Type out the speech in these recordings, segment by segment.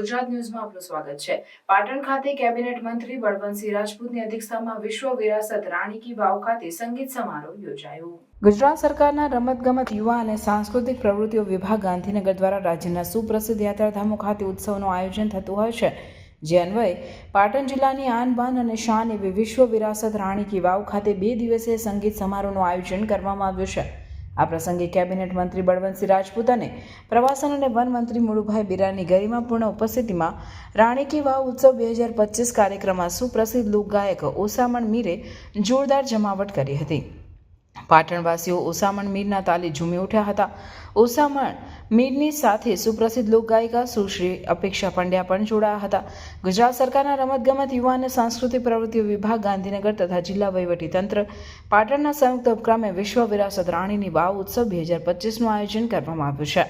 ગુજરાત ન્યૂઝમાં આપનું સ્વાગત છે. પાટણ ખાતે કેબિનેટ મંત્રી બળવંતસિંહ રાજપૂતની અધ્યક્ષતામાં વિશ્વ વિરાસત રાણી કી વાવ ખાતે સંગીત સમારોહ યોજાયો. ગુજરાત સરકારના રમતગમત યુવા અને સાંસ્કૃતિક પ્રવૃત્તિઓ વિભાગ ગાંધીનગર દ્વારા રાજ્યના સુપ્રસિદ્ધ યાત્રાધામો ખાતે ઉત્સવનું આયોજન થતું હોય છે. જે અન્વયે પાટણ જિલ્લાની આન બાન અને શાન એવી વિશ્વ વિરાસત રાણી કી વાવ ખાતે બે દિવસીય સંગીત સમારોહનું આયોજન કરવામાં આવ્યું છે. આ પ્રસંગે કેબિનેટ મંત્રી બળવંતસિંહ રાજપૂત અને પ્રવાસન અને વન મંત્રી મુળુભાઈ બિરાની ગરિમાપૂર્ણ ઉપસ્થિતિમાં રાણી કી વાવ ઉત્સવ બે હજાર પચીસ કાર્યક્રમમાં સુપ્રસિદ્ધ લોકગાયક ઓસામણ મીરે જોરદાર જમાવટ કરી હતી. પાટણવાસીઓ ઓસામણ મીરના તાલે ઝૂમી ઉઠ્યા હતા. ઓસામણ મીરની સાથે સુપ્રસિદ્ધ લોકગાયિકા સુશ્રી અપેક્ષા પંડ્યા પણ જોડાયા હતા. ગુજરાત સરકારના રમતગમત, યુવા અને સાંસ્કૃતિક પ્રવૃત્તિઓ વિભાગ, ગાંધીનગર તથા જિલ્લા વહીવટીતંત્ર પાટણના સંયુક્ત ઉપક્રમે વિશ્વ વિરાસત રાણીની વાવ ઉત્સવ બે હજાર પચીસનું આયોજન કરવામાં આવ્યું છે,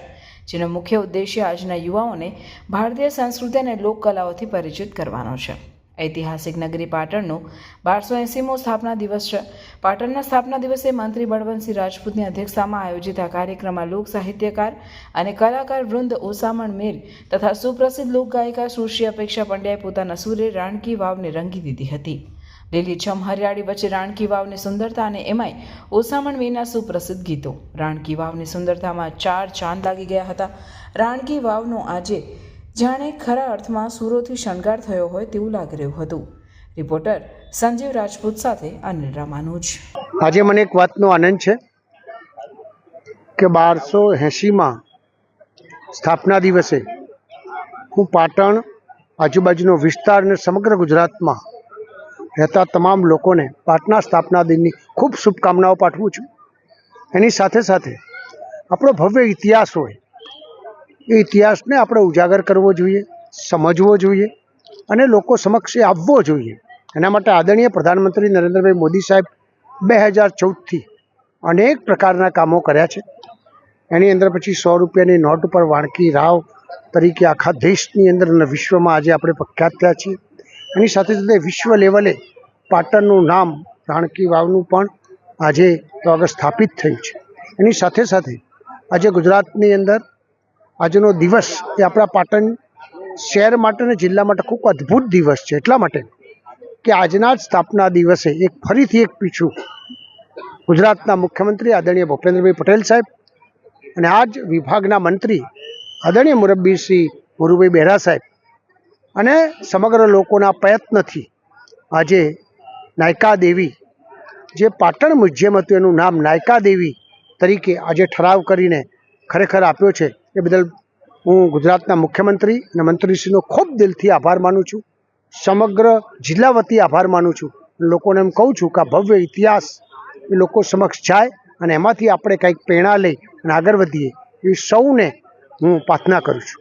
જેનો મુખ્ય ઉદ્દેશ્ય આજના યુવાઓને ભારતીય સંસ્કૃતિ અને લોકકલાઓથી પરિચિત કરવાનો છે. ઐતિહાસિક નગરી પાટણનો બારસો એંસીમો સ્થાપના દિવસ છે. પાટણના સ્થાપના દિવસે મંત્રી બળવંતસિંહ રાજપૂતની અધ્યક્ષતામાં આયોજિત આ કાર્યક્રમમાં લોક સાહિત્યકાર અને કલાકાર વૃંદ ઓસામણ મેર તથા સુપ્રસિદ્ધ લોકગાયિકા સુશ્રી અપેક્ષા પંડ્યાએ પોતાના સુરે રાણકી વાવને રંગી દીધી હતી. લીલીછમ હરિયાળી વચ્ચે રાણકી વાવની સુંદરતા અને એમાંય ઓસામણ મેરના સુપ્રસિદ્ધ ગીતો. રાણકી વાવની સુંદરતામાં ચાર ચાંદ લાગી ગયા હતા. રાણકી વાવનો આજે જાણે ખરા અર્થમાં સૂરોથી શણગાર થયો હોય તેવું લાગી રહ્યું હતું. રિપોર્ટર સંજીવ રાજપૂત સાથે અનિલ રામાનુજ. આજે મને એક વાતનો આનંદ છે કે બારસો એંશીમાં સ્થાપના દિવસે હું પાટણ આજુબાજુનો વિસ્તાર અને સમગ્ર ગુજરાતમાં રહેતા તમામ લોકોને પાટના સ્થાપના દિનની ખૂબ શુભકામનાઓ પાઠવું છું. એની સાથે સાથે આપણો ભવ્ય ઇતિહાસ હોય એ ઇતિહાસને આપણે ઉજાગર કરવો જોઈએ, સમજવો જોઈએ અને લોકો સમક્ષ આવવો જોઈએ. એના માટે આદરણીય પ્રધાનમંત્રી નરેન્દ્રભાઈ મોદી સાહેબ બે હજાર ચૌદથી અનેક પ્રકારના કામો કર્યા છે. એની અંદર પછી સો રૂપિયાની નોટ ઉપર વાણકી રાવ તરીકે આખા દેશની અંદર અને વિશ્વમાં આજે આપણે પ્રખ્યાત થયા છીએ. એની સાથે સાથે વિશ્વ લેવલે પાટણનું નામ, રાણકી વાવનું પણ આજે આગળ સ્થાપિત થયું છે. એની સાથે સાથે આજે ગુજરાતની અંદર આજનો દિવસ એ આપણા પાટણ શહેર માટે અને જિલ્લા માટે ખૂબ અદ્ભુત દિવસ છે. એટલા માટે કે આજના જ સ્થાપના દિવસે એક ફરીથી એક પીછું ગુજરાતના મુખ્યમંત્રી આદરણીય ભૂપેન્દ્રભાઈ પટેલ સાહેબ અને આ જ વિભાગના મંત્રી આદરણીય મુરબ્બી શ્રી ગુરુભાઈ બહેરા સાહેબ અને સમગ્ર લોકોના પ્રયત્નથી આજે નાયકા દેવી જે પાટણ મ્યુઝિયમ હતું એનું નામ નાયકા દેવી તરીકે આજે ઠરાવ કરીને ખરેખર આપ્યો છે. એ બદલ હું ગુજરાતના મુખ્યમંત્રી અને મંત્રીશ્રીનો ખૂબ દિલથી આભાર માનું છું. સમગ્ર જિલ્લા વતી આભાર માનું છું. લોકોને એમ કહું છું કે આ ભવ્ય ઇતિહાસ એ લોકો સમક્ષ જાય અને એમાંથી આપણે કંઈક પ્રેરણા લઈ અને આગળ વધીએ એ સૌને હું પ્રાર્થના કરું છું.